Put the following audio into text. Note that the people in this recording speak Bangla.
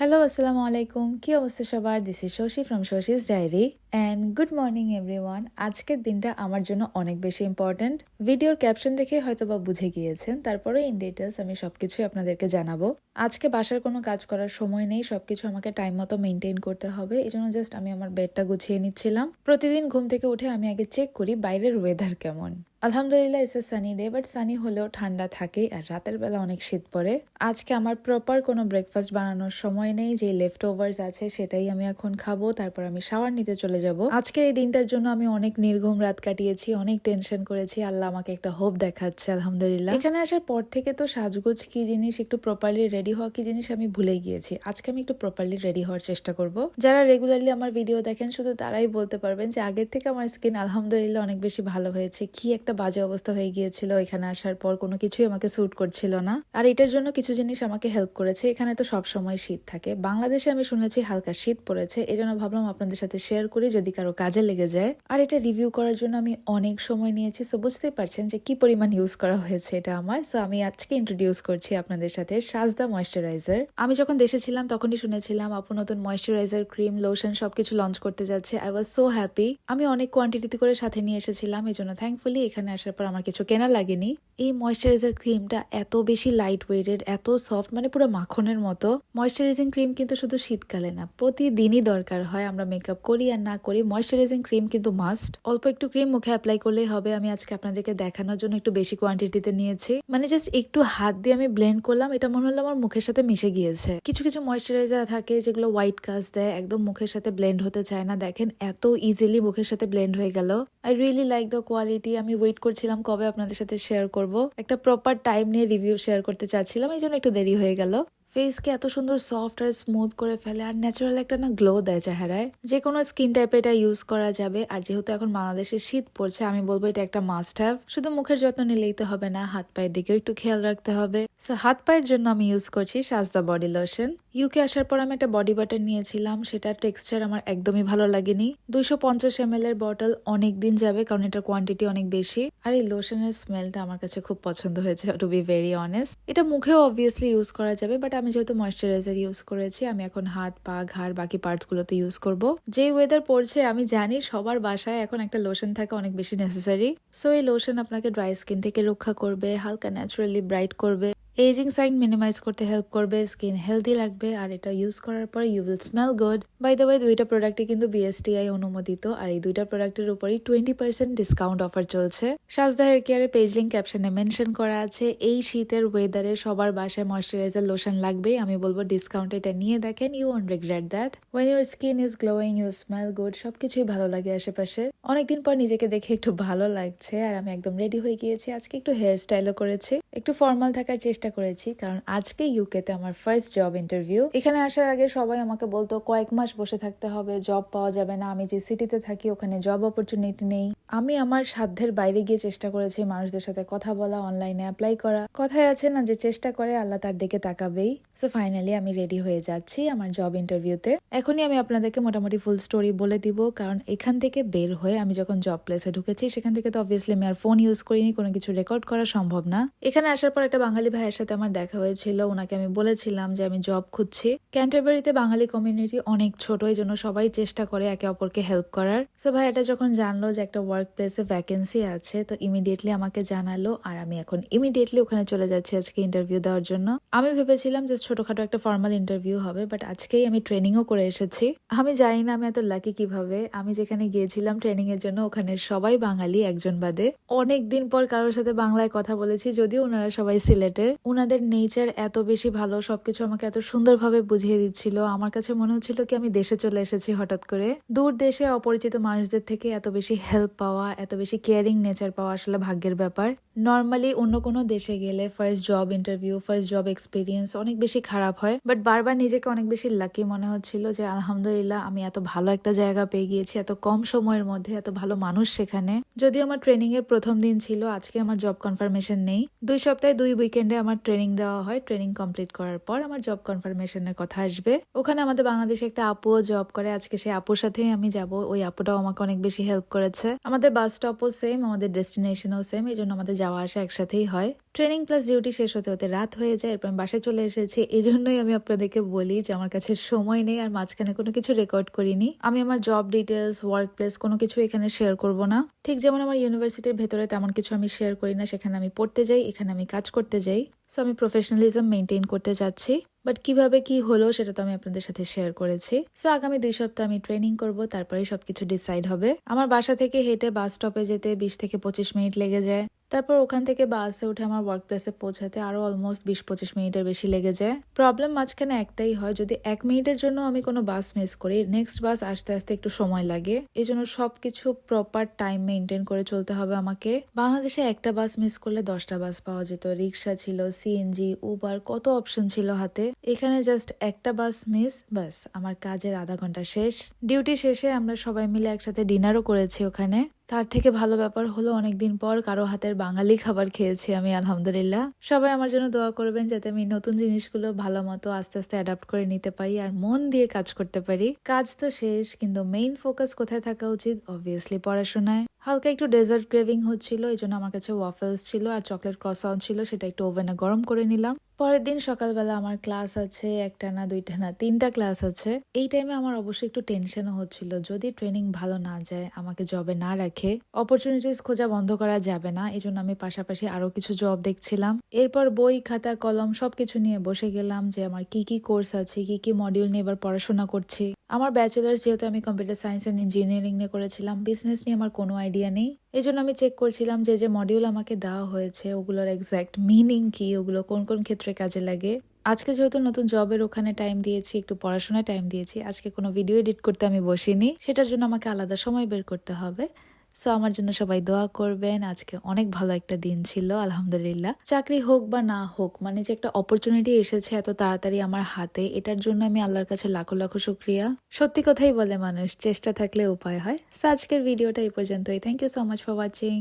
হ্যালো আসসালামু আলাইকুম কি অবস্থা সবার? This is Shashi from Shashi's diary and good morning everyone আজকের দিনটা আমার জন্য অনেক বেশি ইম্পর্ট্যান্ট ভিডিওর ক্যাপশন দেখে হয়তো বা বুঝে গিয়েছেন। তারপরে ইন ডিটেলস আমি সবকিছুই আপনাদেরকে জানাব। আজকে বাসার কোনো কাজ করার সময় নেই। সবকিছু আমাকে টাইম মতো মেনটেন করতে হবে। এই জন্য জাস্ট আমি আমার বেডটা গুছিয়ে নিচ্ছিলাম। প্রতিদিন ঘুম থেকে উঠে আমি আগে চেক করি বাইরের ওয়েদার কেমন। আলহামদুলিল্লাহ is sunny day but sunny হলেও ঠান্ডা থাকে আর রাতের বেলা অনেক শীত পড়ে। আজকে আমার প্রপার কোনো ব্রেকফাস্ট বানানোর সময় নেই যে লেফট ওভার্স আছে সেটাই আমি এখন খাব, তারপর আমি শাওয়ার নিতে চলে যাব। আজকের এই দিনটার জন্য আমি অনেক নির্ঘুম রাত কাটিয়েছি, অনেক টেনশন করেছি, আল্লাহ আমাকে একটা হোপ দেখাচ্ছে, আলহামদুলিল্লাহ। এখানে আসার পর থেকে তো সাজগোজ কি জিনিস, একটু প্রপারলি রেডি হওয়া কি জিনিস আমি ভুলে গিয়েছি। আজকে আমি একটু প্রপারলি রেডি হওয়ার চেষ্টা করব। যারা রেগুলারলি আমার ভিডিও দেখেন, শুধু তারাই বলতে পারবেন যে আগের থেকে আমার স্কিন আলহামদুলিল্লাহ অনেক বেশি ভালো হয়েছে, কি একটা বাজে অবস্থা হয়ে গিয়েছিল, এখানে আসার পর কোনো কিছুই আমাকে স্যুট করছিল না। আর এটার জন্য কিছু জিনিস আমাকে হেল্প করেছে, এখানে তো সব সময় শীত থাকে। বাংলাদেশে আমি শুনেছি হালকা শীত পড়েছে, এজন্য ভাবলাম আপনাদের সাথে শেয়ার করি যদি কারও কাজে লেগে যায়। আর এটা রিভিউ করার জন্য আমি অনেক সময় নিয়েছি সো বুঝতেই পারছেন যে কি পরিমাণ ইউজ করা হয়েছে এটা আমার। সো আমি আজকে ইন্ট্রোডিউস করছি আপনাদের সাথে সাজদা ময়শ্চারাইজার আমি যখন দেশে ছিলাম তখনই শুনেছিলাম, আপু, নতুন ময়শ্চারাইজার ক্রিম লোশন সবকিছু লঞ্চ করতে যাচ্ছে। আই ওয়াজ সো হ্যাপি আমি অনেক কোয়ান্টিটিতে করে সাথে নিয়ে এসেছিলাম এই জন্য থ্যাঙ্কফুলি এখানে আসার পর আমার কিছু কেনা লাগেনি। এই ময়শ্চারাইজার ক্রিমটা এত বেশি লাইট ওয়েটেড এত সফট মানে পুরো মাখনের মতো। ময়শ্চারাইজিং ক্রিম কিন্তু শুধু শীতকালে না, প্রতিদিনই দরকার হয় আমরা মেকআপ করি আর না করি। ময়শ্চারাইজিং ক্রিম কিন্তু মাস্ট অল্প একটু ক্রিম মুখে অ্যাপ্লাই করলেই হবে, আমি আজকে আপনাদেরকে দেখানোর জন্য একটু বেশি কোয়ান্টিটিতে নিয়েছি। মানে জাস্ট একটু হাত দিয়ে আমি ব্লেন্ড করলাম, এটা মনে হলো আমার মুখের সাথে মিশে গিয়েছে। কিছু কিছু ময়শ্চারাইজার থাকে যেগুলো হোয়াইট কাজ দেয়, একদম মুখের সাথে ব্লেন্ড হতে চায় না। দেখেন এত ইজিলি মুখের সাথে ব্লেন্ড হয়ে গেল। I really like the quality আমি ওয়েট করছিলাম কবে আপনাদের সাথে শেয়ার করব। একটা প্রপার টাইম নিয়ে রিভিউ শেয়ার করতে চাচ্ছিলাম এই জন্য একটু দেরি হয়ে গেল। ফেসকে এত সুন্দর সফট আর স্মুথ করে ফেলে, আর ন্যাচারাল একটা না গ্লো দেয় চেহারায়। যে কোনো স্কিন টাইপে এটা ইউজ করা যাবে, আর যেহেতু এখন বাংলাদেশে শীত পড়ছে, আমি বলব এটা একটা মাস্ট হ্যাভ শুধু মুখের যত্ন নিলেই তো হবে না, হাত পায়ের দিকেও একটু খেয়াল রাখতে হবে। সো হাত পায়ের জন্য আমি ইউজ করছি সাজদা বডি লোশন ইউকে আসার পর আমি একটা বডি বাটার নিয়েছিলাম, সেটার টেক্সচার আমার একদমই ভালো লাগেনি। দুইশো পঞ্চাশ এম এর বটল অনেক দিন যাবে, কারণ এটার কোয়ান্টিটি অনেক বেশি। আর এই লোশনের স্মেলটা আমার কাছে খুব পছন্দ হয়েছে টু বি ভেরি অনেস্ট এটা মুখেও অবভিয়াসলি ইউজ করা যাবে বাট আমি যেহেতু ময়শ্চারাইজার ইউজ করেছি, আমি এখন হাত, পা, ঘাড়, বাকি পার্টস গুলোতে ইউজ করব। যে ওয়েদার পড়ছে, আমি জানি সবার বাসায় এখন একটা লোশন থাকা অনেক বেশি নেসেসারি সো এই লোশন আপনাকে ড্রাই স্কিন থেকে রক্ষা করবে, হালকা ন্যাচুরালি ব্রাইট করবে। এজিং সাইন মিনিমাইজ করতে হেল্প করবে স্কিন হেলদি লাগবে আর এটা ইউজ করার পর you will smell good by the way দুইটা প্রোডাক্টই কিন্তু বিএসটিআই অনুমোদিত আর এই দুইটা প্রোডাক্টের উপরই টোয়েন্টি পার্সেন্ট ডিসকাউন্ট অফার চলছে সাজদা হেয়ার কেয়ারের পেজ লিঙ্ক ক্যাপশনে মেনশন করা আছে এই শীতের ওয়েদারে সবার বাসায় ময়শ্চারাইজার লোশন লাগবে আমি বলব ডিসকাউন্ট এটা নিয়ে দেখেন you want regret that when your skin is glowing you smell good সবকিছুই ভালো লাগে আশেপাশে। অনেকদিন পর নিজেকে দেখে একটু ভালো লাগছে, আর আমি একদম রেডি হয়ে গিয়েছি, আজকে একটু হেয়ার স্টাইলও করেছি। একটু ফর্মাল থাকার চেষ্টা করেছি, কারণ আজকে ইউকেতে আমার ফার্স্ট জব ইন্টারভিউ এখানে আসার আগে সবাই আমাকে বলতো, কয়েক মাস বসে থাকতে হবে জব পাওয়া যাবে না, আমি যে সিটিতে থাকি ওখানে জব অপরচুনিটি নেই। আমি আমার সাধ্যের বাইরে গিয়ে চেষ্টা করেছি মানুষদের সাথে কথা বলা অনলাইনে অ্যাপ্লাই করা। কথায় আছে না যে, চেষ্টা করে, আল্লাহ তার দিকে তাকাবেই। সো ফাইনালি আমি রেডি হয়ে যাচ্ছি আমার জব ইন্টারভিউতে এখনই আমি আপনাদেরকে মোটামুটি ফুল স্টোরি বলে দিব, কারণ এখান থেকে বের হয়ে আমি যখন জব প্লেসে ঢুকেছি, সেখান থেকে তো অবভিয়াসলি আমি আর ফোন ইউজ করিনি, কোনো কিছু রেকর্ড করা সম্ভব না। এখানে আসার পর একটা বাঙালি ভাইয়ের সাথে আমার দেখা হয়েছিল। ওনাকে আমি বলেছিলাম যে আমি জব খুঁজছি। ক্যান্টারবারিতে বাঙালি কমিউনিটি অনেক ছোট এই জন্য সবাই চেষ্টা করে একে অপরকে হেল্প করার। সো ভাই এটা যখন জানলো যে একটা ওয়ার্ক প্লেসে ভ্যাকেন্সি আছে, তো ইমিডিয়েটলি আমাকে জানালো আর আমি এখন ইমিডিয়েটলি ওখানে চলে যাচ্ছি আজকে ইন্টারভিউ দেওয়ার জন্য। আমি ভেবেছিলাম যে ছোটখাটো একটা ফর্মাল ইন্টারভিউ হবে বাট আজকেই আমি ট্রেনিংও করে এসেছি। আমি জানি না আমি এত লাকি কীভাবে। আমি যেখানে গিয়েছিলাম ট্রেনিং এর জন্য ওখানে সবাই বাঙালি, একজন বাদে। অনেক দিন পর কারোর সাথে বাংলায় কথা বলেছি, যদিও ওনারা সবাই সিলেটের। ওনাদের নেচার এত বেশি ভালো, সবকিছু আমাকে এত সুন্দরভাবে বুঝিয়ে দিচ্ছিল। আমার কাছে মনে হচ্ছিল কি, আমি দেশে চলে এসেছি হঠাৎ করে। দূর দেশে অপরিচিত মানুষদের থেকে এত বেশি হেল্প পাওয়া, এত বেশি কেয়ারিং নেচার পাওয়া আসলে ভাগ্যের ব্যাপার। নর্মালি অন্য কোনো দেশে গেলে first job interview first job experience অনেক বেশি খারাপ হয়। বাট বারবার নিজেকে অনেক বেশি লাকি মনে হচ্ছিল যে, আলহামদুলিল্লাহ, আমি এত ভালো একটা জায়গা পেয়ে গিয়েছি, এত কম সময়ের মধ্যে এত ভালো মানুষ সেখানে। যদিও আমার ট্রেনিং এর প্রথম দিন ছিল, আজকে আমার জব কনফার্মেশন নেই। দুই সপ্তাহে দুই উইকেন্ডে আমার ট্রেনিং দেওয়া হয়। ট্রেনিং কমপ্লিট করার পর আমার জব কনফার্মেশনের কথা আসবে। ওখানে আমাদের বাংলাদেশে একটা আপুও জব করে। আজকে সেই আপুর সাথেই আমি যাব। ওই আপুটাও আমাকে অনেক বেশি হেল্প করেছে। আমাদের বাস স্টপও সেম আমাদের ডেস্টিনেশনও সেম এই জন্য আমাদের যাওয়া আসা একসাথেই হয়। ট্রেনিং প্লাস ডিউটি শেষ হতে হতে রাত হয়ে যায়, এরপর আমি বাসায় চলে এসেছি। এই জন্যই আমি আপনাদেরকে বলি যে আমার কাছে সময় নেই আর মাঝখানে কোনো কিছু রেকর্ড করিনি। আমি আমার জব ডিটেলস ওয়ার্ক প্লেস কোনো কিছু এখানে শেয়ার করব না। ঠিক যেমন আমার ইউনিভার্সিটির ভেতরে তেমন কিছু আমি শেয়ার করি না, সেখানে আমি পড়তে যাই, এখানে আমি কাজ করতে যাই। সো আমি প্রফেশনালিজম মেনটেন করতে চাচ্ছি বাট কীভাবে কি হলো সেটা তো আমি আপনাদের সাথে শেয়ার করেছি। সো আগামী দুই সপ্তাহ আমি ট্রেনিং করব তারপরে সবকিছু ডিসাইড হবে। আমার বাসা থেকে হেঁটে বাস স্টপে যেতে বিশ থেকে পঁচিশ মিনিট লেগে যায়। তারপর ওখান থেকে বাসে উঠে আমার ওয়ার্ক প্লেসে পৌঁছাতে আরও অলমোস্ট বিশ পঁচিশ মিনিটের বেশি লেগে যায়। প্রবলেম মাঝখানে একটাই হয়, যদি এক মিনিটের জন্য আমি কোনো বাস মিস করি নেক্সট বাস আসতে আসতে একটু সময় লাগে। এই জন্য সবকিছু প্রপার টাইম মেনটেন করে চলতে হবে আমাকে। বাংলাদেশে একটা বাস মিস করলে দশটা বাস পাওয়া যেত। রিক্সা ছিল সিএনজি উবার কত অপশন ছিল হাতে। এখানে জাস্ট একটা বাস মিস বাস আমার কাজের আধা ঘণ্টা শেষ। ডিউটি শেষে আমরা সবাই মিলে একসাথে ডিনারও করেছি ওখানে। তার থেকে ভালো ব্যাপার হলো অনেকদিন পর কারও হাতের বাঙালি খাবার খেয়েছি আমি, আলহামদুলিল্লাহ। সবাই আমার জন্য দোয়া করবেন যাতে আমি নতুন জিনিসগুলো ভালো মতো আস্তে আস্তে অ্যাডাপ্ট করে নিতে পারি আর মন দিয়ে কাজ করতে পারি। কাজ তো শেষ, কিন্তু মেইন ফোকাস কোথায় থাকা উচিত? অবভিয়াসলি পড়াশোনায়। হালকা একটু ডেজার্ট ক্রেভিং হচ্ছিল এই জন্য আমার কাছে ওয়াফেলস ছিল আর চকলেট ক্রসন ছিল, সেটা একটু ওভেনে গরম করে নিলাম। পরের দিন সকালবেলা আমার ক্লাস আছে, একটা না, দুইটা না, তিনটা ক্লাস আছে। এই টাইমে আমার অবশ্যই একটু টেনশনও হচ্ছিল। যদি ট্রেনিং ভালো না যায়, আমাকে জবে না রাখে অপরচুনিটিস খোঁজা বন্ধ করা যাবে না এই জন্য আমি পাশাপাশি আরও কিছু জব দেখছিলাম। এরপর বই, খাতা, কলম সবকিছু নিয়ে বসে গেলাম যে আমার কি কি কোর্স আছে, কি কি মডিউল নিয়ে এবার পড়াশোনা করছি। আমার ব্যাচেলার যেহেতু আমি কম্পিউটার সায়েন্স অ্যান্ড ইঞ্জিনিয়ারিং নিয়ে করেছিলাম বিজনেস নিয়ে আমার কোনো আইডিয়া নেই। এই জন্য আমি চেক করছিলাম যে যে মডিউল আমাকে দেওয়া হয়েছে, ওগুলোর এক্স্যাক্ট মিনিং কি, ওগুলো কোন কোন ক্ষেত্রে কাজে লাগে। আজকে যেহেতু নতুন জবের ওখানে টাইম দিয়েছি, একটু পড়াশোনায় টাইম দিয়েছি, আজকে কোনো ভিডিও এডিট করতে আমি বসিনি। সেটার জন্য আমাকে আলাদা সময় বের করতে হবে। সো আমার জন্য সবাই দোয়া করবেন। আজকে অনেক ভালো একটা দিন ছিল, আলহামদুলিল্লাহ। চাকরি হোক বা না হোক মানে যে একটা অপরচুনিটি এসেছে এত তাড়াতাড়ি আমার হাতে, এটার জন্য আমি আল্লাহর কাছে লাখো লাখো শুক্রিয়া। সত্যি কথাই বলে মানুষ, চেষ্টা থাকলে উপায় হয়। সো আজকের ভিডিওটা এই পর্যন্তই। Thank you so much for watching